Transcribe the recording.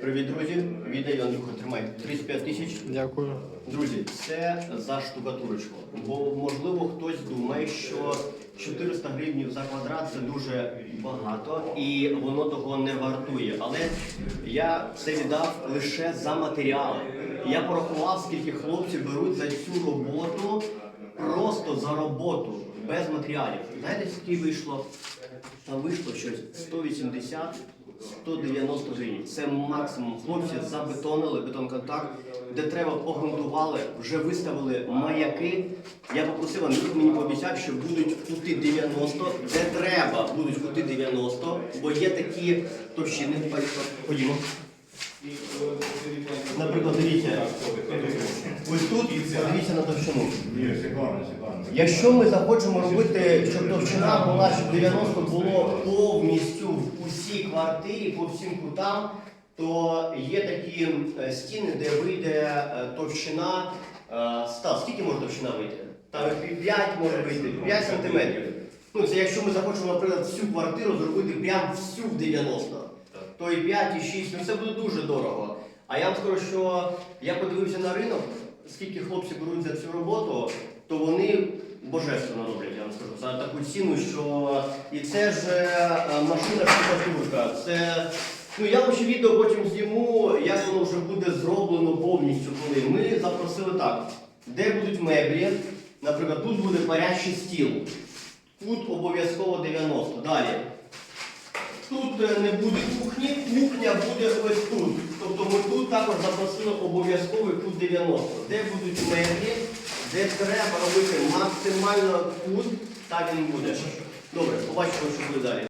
Привіт, друзі! Відео Андрюха, тримай 35 тисяч. Дякую. Друзі, це за штукатурочку. Бо можливо хтось думає, що 400 гривень за квадрат це дуже багато і воно того не вартує. Але я це віддав лише за матеріали. Я порахував, скільки хлопці беруть за цю роботу, просто за роботу, без матеріалів. Знаєте, скільки вийшло? Там вийшло щось 180 190 гривень. Це максимум. Хлопці забетонили бетонконтакт, де треба погрунтували, вже виставили маяки. Я попросив Андрій мені пообіцяв, що будуть кути 90, де треба будуть кути 90, бо є такі товщини. Ходімо. Наприклад, дивіться, ось тут подивіться на товщину. Якщо ми захочемо робити, щоб товщина була, щоб 90 було повністю в усій квартирі, по всім кутам, то є такі е, стіни, де вийде е, товщина е, 100. Скільки може товщина вийти? Там 5 може вийти, 5 сантиметрів. Ну, це якщо ми захочемо, наприклад, всю квартиру зробити прям всю в 90, то і 5, і 6, ну це буде дуже дорого. А я вам скажу, що я подивився на ринок, скільки хлопці беруть за цю роботу, то вони божественно роблять, я вам скажу, за таку ціну, що і це ж е, машина штукатурка. Це ну я вам відео потім зніму, як воно вже буде зроблено повністю, коли ми запросили так, де будуть меблі, наприклад, тут буде парящий стіл. Кут обов'язково 90. Далі. Тут е, не буде кухні, кухня буде ось тут. Тобто ми тут також запросили обов'язковий кут 90. Де будуть меблі, де треба робити максимально кут, так він буде. Добре, побачимо, що буде далі.